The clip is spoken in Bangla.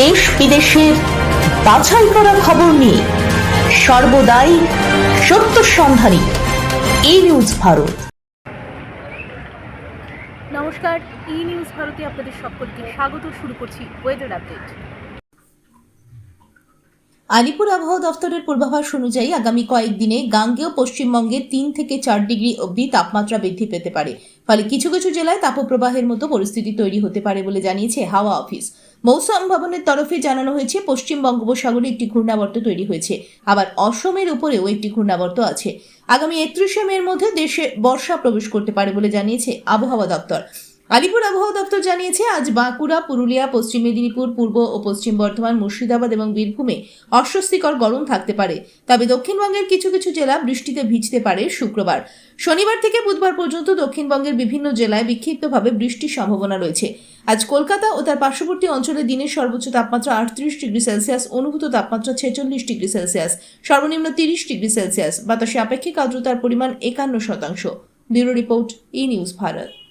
দেশ বিদেশের বাছাই করা খবর নিয়ে সর্বদাই সত্য সন্ধানী ই নিউজ ভারত। নমস্কার ই নিউজ ভারতে আপনাদের সকলকে স্বাগত শুরু করছি ওয়েদার আপডেট আলিপুর আবহাওয়া দফতরের পূর্বাভাস অনুযায়ী আগামী কয়েকদিনে গাঙ্গেয় পশ্চিমবঙ্গে তিন থেকে চার ডিগ্রি অবধি তাপমাত্রা বৃদ্ধি পেতে পারে। ফলে কিছু কিছু জেলায় তাপপ্রবাহের মতো পরিস্থিতি তৈরি হতে পারে বলে জানিয়েছে হাওয়া অফিস। মৌসুম ভবনের তরফে জানানো হয়েছে, পশ্চিম বঙ্গোপসাগরে একটি ঘূর্ণাবর্ত তৈরি হয়েছে। আবার অসমের উপরেও একটি ঘূর্ণাবর্ত আছে। আগামী একত্রিশে মের মধ্যে দেশে বর্ষা প্রবেশ করতে পারে বলে জানিয়েছে আবহাওয়া দপ্তর। আলিপুর আবহাওয়া দপ্তর জানিয়েছে, আজ বাঁকুড়া, পুরুলিয়া, পশ্চিম মেদিনীপুর, পূর্ব ও পশ্চিম বর্ধমান, মুর্শিদাবাদ এবং বীরভূমে অস্বস্তিকর গরম থাকতে পারে। তবে দক্ষিণবঙ্গের কিছু কিছু জেলা বৃষ্টিতে ভিজতে পারে শুক্রবার। শনিবার থেকে বুধবার পর্যন্ত দক্ষিণবঙ্গের বিভিন্ন জেলায় বিক্ষিপ্তভাবে বৃষ্টির সম্ভাবনা রয়েছে। আজ কলকাতা ও তার পার্শ্ববর্তী অঞ্চলে দিনের সর্বোচ্চ তাপমাত্রা আটত্রিশ ডিগ্রি সেলসিয়াস, অনুভূত তাপমাত্রা ছেচল্লিশ ডিগ্রি সেলসিয়াস, সর্বনিম্ন তিরিশ ডিগ্রি সেলসিয়াস। বাতাসে আপেক্ষিক আর্দ্রতার পরিমাণ একান্ন শতাংশ। Bureau report, E news Bharat.